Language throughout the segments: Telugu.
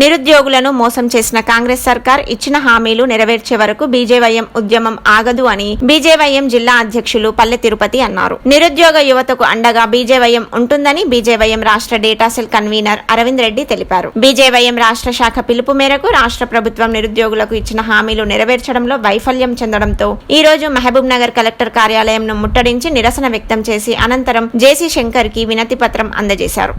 నిరుద్యోగులను మోసం చేసిన కాంగ్రెస్ సర్కార్ ఇచ్చిన హామీలు నెరవేర్చే వరకు బీజేవైఎం ఉద్యమం ఆగదు అని బీజేవైఎం జిల్లా అధ్యక్షులు పల్లె తిరుపతి అన్నారు. నిరుద్యోగ యువతకు అండగా బీజేవైఎం ఉంటుందని బీజేవైఎం రాష్ట్ర data cell convener Aravind Reddy తెలిపారు. బీజేవైఎం రాష్ట్ర శాఖ పిలుపు మేరకు రాష్ట్ర ప్రభుత్వం నిరుద్యోగులకు ఇచ్చిన హామీలు నెరవేర్చడంలో వైఫల్యం చెందడంతో ఈ రోజు మహబూబ్ నగర్ కలెక్టర్ కార్యాలయంను ముట్టడించి నిరసన వ్యక్తం చేసి అనంతరం జేసీ శంకర్కి వినతి పత్రం అందజేశారు.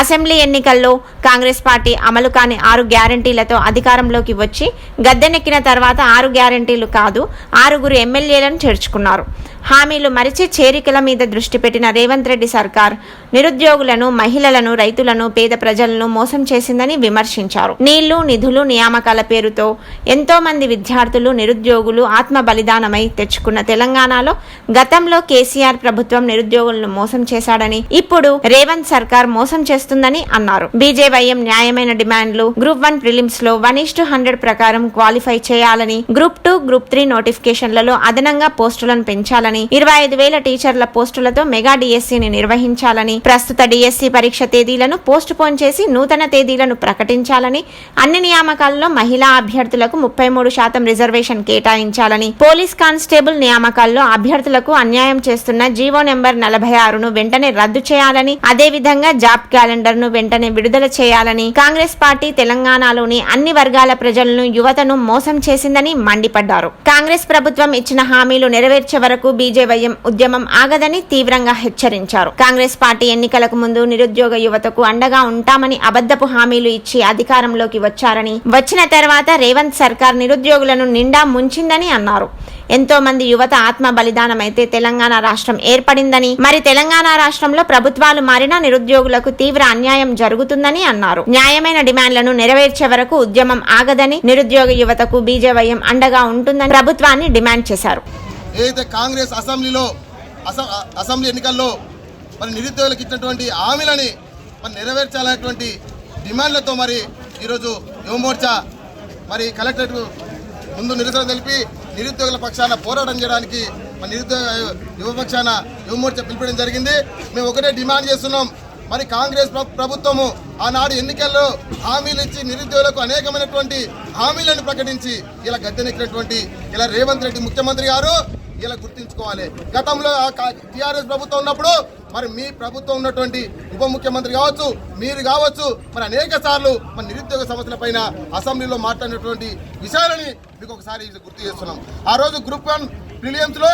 అసెంబ్లీ ఎన్నికల్లో కాంగ్రెస్ పార్టీ అమలు కాని ఆరు గ్యారంటీలతో అధికారంలోకి వచ్చి గద్దెనెక్కిన తర్వాత ఆరు గ్యారంటీలు కాదు ఆరుగురు ఎమ్మెల్యేలను చేర్చుకున్నారు. హామీలు మరిచి చేరికల మీద దృష్టి పెట్టిన రేవంత్ రెడ్డి సర్కార్ నిరుద్యోగులను మహిళలను రైతులను పేద ప్రజలను మోసం చేసిందని విమర్శించారు. నీళ్ళు నిధులు నియామకాల పేరుతో ఎంతో మంది విద్యార్థులు నిరుద్యోగులు ఆత్మ బలిదానమై తెచ్చుకున్న తెలంగాణలో గతంలో కేసీఆర్ ప్రభుత్వం నిరుద్యోగులను మోసం చేశాడని ఇప్పుడు రేవంత్ సర్కార్ మోసం చేస్తుందని అన్నారు. బీజేవైఎం న్యాయమైన డిమాండ్లు గ్రూప్ వన్ ప్రిలిమ్స్లో వన్ ఇస్ హండ్రెడ్ ప్రకారం క్వాలిఫై చేయాలని గ్రూప్ టూ గ్రూప్ త్రీ నోటిఫికేషన్లలో అదనంగా పోస్టులను పెంచాలని ఇరవై ఐదు వేల టీచర్ల పోస్టులతో మెగా డిఎస్సిని నిర్వహించాలని ప్రస్తుత డిఎస్సి పరీక్ష తేదీలను పోస్ట్ పోన్ చేసి నూతన తేదీలను ప్రకటించాలని అన్ని నియామకాల్లో మహిళా అభ్యర్థులకు ముప్పై మూడు శాతం రిజర్వేషన్ కేటాయించాలని పోలీస్ కానిస్టేబుల్ నియామకాల్లో అభ్యర్థులకు అన్యాయం చేస్తున్న జీవో నెంబర్ నలభై ఆరును వెంటనే రద్దు చేయాలని అదేవిధంగా జాబ్ క్యాలెండర్ను వెంటనే విడుదల చేయాలని కాంగ్రెస్ పార్టీ తెలంగాణలోని అన్ని వర్గాల ప్రజలను యువతను మోసం చేసిందని మండిపడ్డారు. కాంగ్రెస్ ప్రభుత్వం ఇచ్చిన హామీలు నెరవేర్చే వరకు బీజేవైఎం ఉద్యమం ఆగదని తీవ్రంగా హెచ్చరించారు. కాంగ్రెస్ పార్టీ ఎన్నికలకు ముందు నిరుద్యోగ యువతకు అండగా ఉంటామని అబద్ధపు హామీలు ఇచ్చి అధికారంలోకి వచ్చారని వచ్చిన తర్వాత రేవంత్ సర్కార్ నిరుద్యోగులను నిండా ముంచిందని అన్నారు. ఎంతో మంది యువత ఆత్మ బలిదానమైతే తెలంగాణ రాష్ట్రం ఏర్పడిందని మరి తెలంగాణ రాష్ట్రంలో ప్రభుత్వాలు మారినా నిరుద్యోగులకు తీవ్ర అన్యాయం జరుగుతుందని అన్నారు. న్యాయమైన డిమాండ్లను నెరవేర్చే వరకు ఉద్యమం ఆగదని నిరుద్యోగ యువతకు బీజేవైఎం అండగా ఉంటుందని ప్రభుత్వాన్ని డిమాండ్ చేశారు. ఏదైతే కాంగ్రెస్ అసెంబ్లీలో అసెంబ్లీ ఎన్నికల్లో మరి నిరుద్యోగులకు ఇచ్చినటువంటి హామీలని మరి నెరవేర్చాలనేటువంటి డిమాండ్లతో మరి ఈరోజు యువమోర్చా మరి కలెక్టరేట్ ముందు నిరసన తెలిపి నిరుద్యోగుల పక్షాన పోరాటం చేయడానికి మరి నిరుద్యోగ యువపక్షాన యువమోర్చా పిలిపడం జరిగింది. మేము ఒకటే డిమాండ్ చేస్తున్నాం. మరి కాంగ్రెస్ ప్రభుత్వము ఆనాడు ఎన్నికల్లో హామీలు ఇచ్చి నిరుద్యోగులకు అనేకమైనటువంటి హామీలను ప్రకటించి ఇలా గద్దెనెక్కినటువంటి ఇలా రేవంత్ రెడ్డి ముఖ్యమంత్రి గారు ఇలా గుర్తించుకోవాలి. గతంలో టీఆర్ఎస్ ప్రభుత్వం ఉన్నప్పుడు మరి మీ ప్రభుత్వం ఉన్నటువంటి ఉప ముఖ్యమంత్రి కావచ్చు మీరు కావచ్చు మరి అనేక సార్లు మన నిరుద్యోగ సమస్యల పైన అసెంబ్లీలో మాట్లాడినటువంటి విషయాలని మీకు ఒకసారి గుర్తు చేస్తున్నాం. ఆ రోజు గ్రూప్ వన్ ప్రిలియమ్స్లో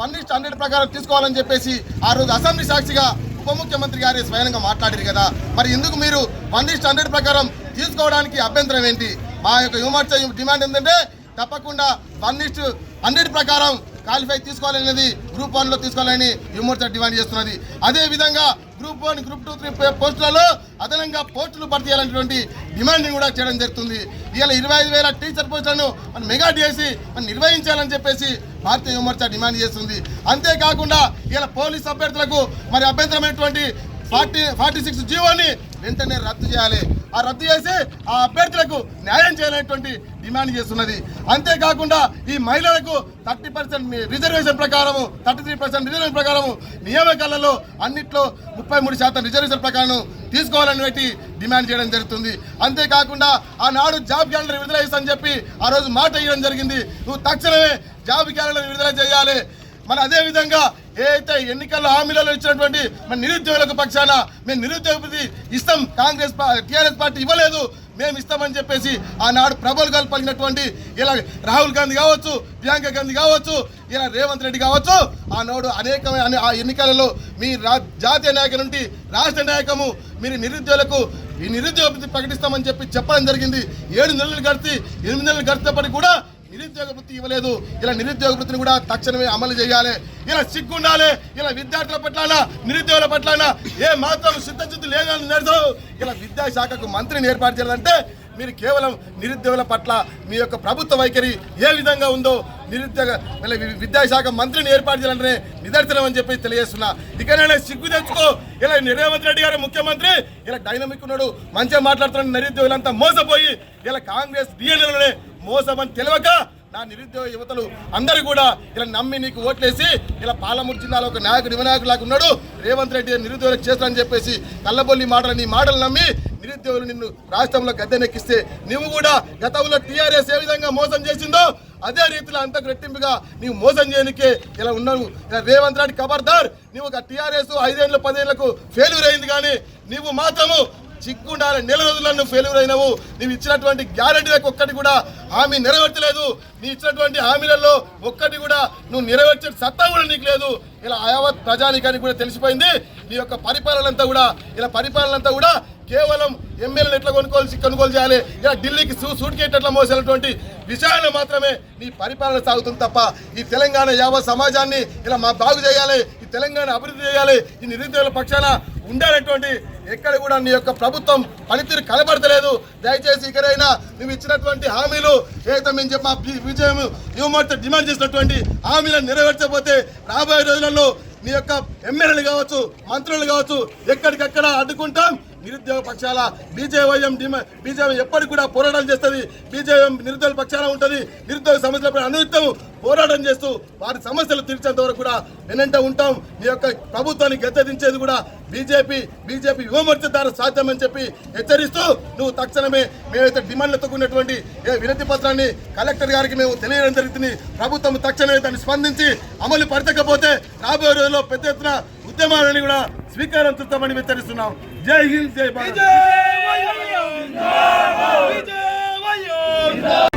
వన్ ఇస్ట్ హండ్రెడ్ ప్రకారం తీసుకోవాలని చెప్పేసి ఆ రోజు అసెంబ్లీ సాక్షిగా ఉప ముఖ్యమంత్రి గారే స్వయంగా మాట్లాడారు కదా. మరి ఎందుకు మీరు వన్ ఇస్ట్ హండ్రెడ్ ప్రకారం తీసుకోవడానికి అభ్యంతరం ఏంటి? మా యొక్క యువమోర్చా డిమాండ్ ఏంటంటే తప్పకుండా వన్ ఇస్ట్ హండ్రెడ్ ప్రకారం క్వాలిఫై తీసుకోవాలనేది గ్రూప్ వన్లో తీసుకోవాలని యువమోర్చా డిమాండ్ చేస్తున్నది. అదే విధంగా group one group two three పోస్టులలో అదనంగా పోస్టులు భర్తీ చేయాలనేటువంటి డిమాండ్ కూడా చేయడం జరుగుతుంది. ఇవాళ ఇరవై ఐదు వేల టీచర్ పోస్టులను మనం మెగా చేసి మనం నిర్వహించాలని చెప్పేసి భారతీయ యువమోర్చా డిమాండ్ చేస్తుంది. అంతేకాకుండా ఇలా పోలీస్ అభ్యర్థులకు మరి అభ్యంతరమైనటువంటి ఫార్టీ ఫార్టీ సిక్స్ జీవోని వెంటనే రద్దు చేయాలి. ఆ రద్దు చేసి ఆ అభ్యర్థులకు న్యాయం చేయాలనేటువంటి డిమాండ్ చేస్తున్నది. అంతేకాకుండా ఈ మహిళలకు థర్టీ పర్సెంట్ రిజర్వేషన్ ప్రకారము థర్టీ త్రీ పర్సెంట్ రిజర్వేషన్ ప్రకారము నియామకాలలో అన్నిట్లో ముప్పై మూడు శాతం రిజర్వేషన్ ప్రకారం తీసుకోవాలని పెట్టి డిమాండ్ చేయడం జరుగుతుంది. అంతేకాకుండా ఆనాడు జాబ్ క్యాలెండర్ విడుదల చేస్తానని చెప్పి ఆ రోజు మాట ఇవ్వడం జరిగింది. నువ్వు తక్షణమే జాబ్ క్యాలెండర్ విడుదల చేయాలి. మరి అదే విధంగా ఏదైతే ఎన్నికల్లో హామీలలో ఇచ్చినటువంటి మన నిరుద్యోగులకు పక్షాన మేము నిరుద్యోగ ఇస్తాం కాంగ్రెస్ టీఆర్ఎస్ పార్టీ ఇవ్వలేదు మేము ఇస్తామని చెప్పేసి ఆనాడు ప్రబోధాలు పలికినటువంటి ఇలా రాహుల్ గాంధీ కావచ్చు ప్రియాంక గాంధీ కావచ్చు ఇలా రేవంత్ రెడ్డి కావచ్చు ఆనాడు అనేకమైన ఆ ఎన్నికలలో మీ రా జాతీయ నాయకుల నుండి రాష్ట్ర నాయకము మీరు నిరుద్యోగులకు ఈ నిరుద్యోగ ప్రకటిస్తామని చెప్పి చెప్పడం జరిగింది. ఏడు నెలలు గడిచి ఎనిమిది నెలలు గడిచినప్పటికీ కూడా నిరుద్యోగ వృత్తి ఇవ్వలేదు. ఇలా నిరుద్యోగ వృత్తిని కూడా తక్షణమే అమలు చేయాలి. ఇలా సిగ్గుండాలి ఇలా విద్యార్థుల పట్ల నిరుద్యోగుల పట్ల ఏ మాత్రం సిద్ధశుద్ధి లేదని నడుచు ఇలా విద్యాశాఖకు మంత్రిని ఏర్పాటు చేయాలంటే మీరు కేవలం నిరుద్యోగుల పట్ల మీ యొక్క ప్రభుత్వ వైఖరి ఏ విధంగా ఉందో నిరుద్యోగ విద్యాశాఖ మంత్రిని ఏర్పాటు చేయాలంటే నిదర్శనం అని చెప్పి తెలియజేస్తున్నా. ఇకనైనా సిగ్గు తెచ్చుకో. ఇలా రేవంత్ రెడ్డి గారు ముఖ్యమంత్రి ఇలా డైనమిక్ ఉన్నాడు మంచిగా మాట్లాడుతున్నాడు నిరుద్యోగులంతా మోసపోయి ఇలా కాంగ్రెస్ డిఎన్ఏలోనే మోసం అని తెలియక నా నిరుద్యోగ యువతలు అందరూ కూడా ఇలా నమ్మి నీకు ఓట్లేసి ఇలా పాలమూరు జిల్లాలో ఒక నాయకుడు వినాయకులాగా ఉన్నాడు. రేవంత్ రెడ్డి నిరుద్యోగులకు చేస్తానని చెప్పేసి కళ్ళబొల్లి మాటలు నీ మాటలు నమ్మి నిరుద్యోగులు నిన్ను రాష్ట్రంలో గద్దెనెక్కిస్తే నువ్వు కూడా గతంలో టీఆర్ఎస్ ఏ విధంగా మోసం చేసిందో అదే రీతిలో అంత రెట్టింపుగా నీవు మోసం చేయనికే ఇలా ఉన్నావు. ఇలా రేవంత్ రెడ్డి ఖబర్దార్ నువ్వు ఒక టీఆర్ఎస్ ఐదేళ్ళు పదేళ్ళకు ఫెయిల్యూర్ అయింది కానీ నువ్వు మాత్రము చిక్కుండాలి నెల రోజులను ఫెయిల్యూర్ అయినావు. నీవు ఇచ్చినటువంటి గ్యారంటీలకు ఒక్కటి కూడా హామీ నెరవేర్చలేదు. నీ ఇచ్చినటువంటి హామీలలో ఒక్కటి కూడా నువ్వు నెరవేర్చే సత్తా కూడా నీకు లేదు. ఇలా యావత్ ప్రజానికానికి కూడా తెలిసిపోయింది. నీ యొక్క పరిపాలన అంతా కూడా ఇలా పరిపాలన అంతా కూడా కేవలం ఎమ్మెల్యేలు ఎట్లా కొనుక్కోవాల్సి కొనుగోలు చేయాలి? ఇలా ఢిల్లీకి సూ సూట్ కేట్ మోసేటువంటి విషయాలు మాత్రమే నీ పరిపాలన సాగుతుంది తప్ప ఈ తెలంగాణ యావత్ సమాజాన్ని ఇలా మా బాగు చేయాలి ఈ తెలంగాణ అభివృద్ధి చేయాలి ఈ నిరుద్యోగుల పక్షాన ఉండాలటువంటి ఎక్కడ కూడా నీ యొక్క ప్రభుత్వం పనితీరు కనబడతలేదు. దయచేసి ఇకరైనా నువ్వు ఇచ్చినటువంటి హామీలు ఏదైతే మేము చెప్పి మా విజయం యువమోర్చా డిమాండ్ చేసినటువంటి హామీలను నెరవేర్చకపోతే రాబోయే రోజులలో నీ యొక్క ఎమ్మెల్యేలు కావచ్చు మంత్రులు కావచ్చు ఎక్కడికక్కడ అడ్డుకుంటాం. నిరుద్యోగ పక్షాల బీజేవైఎం డిమా బీజేవై ఎప్పటికి కూడా పోరాటం చేస్తుంది. బీజేఎం నిరుద్యోగ పక్షాల ఉంటుంది. నిరుద్యోగ సమస్యలపై అనునిత్యం పోరాటం చేస్తూ వారి సమస్యలు తీర్చేంత వరకు కూడా వెనంట ఉంటాం. మీ యొక్క ప్రభుత్వాన్ని గద్దెదించేది కూడా బీజేపీ బీజేపీ యువమర్చ ద్వారా సాధ్యమని చెప్పి హెచ్చరిస్తూ నువ్వు తక్షణమే మేమైతే డిమాండ్లతో కూడినటువంటి ఏ వినతి పత్రాన్ని కలెక్టర్ గారికి మేము తెలియడం జరుగుతుంది ప్రభుత్వం తక్షణమే దాన్ని స్పందించి అమలు పరచకపోతే రాబోయే రోజుల్లో పెద్ద ఎత్తున ఉద్యమాలని కూడా స్వీకారం చూద్దామని హెచ్చరిస్తున్నాం. Jai Hind Jai Bharat. Vijay Vayo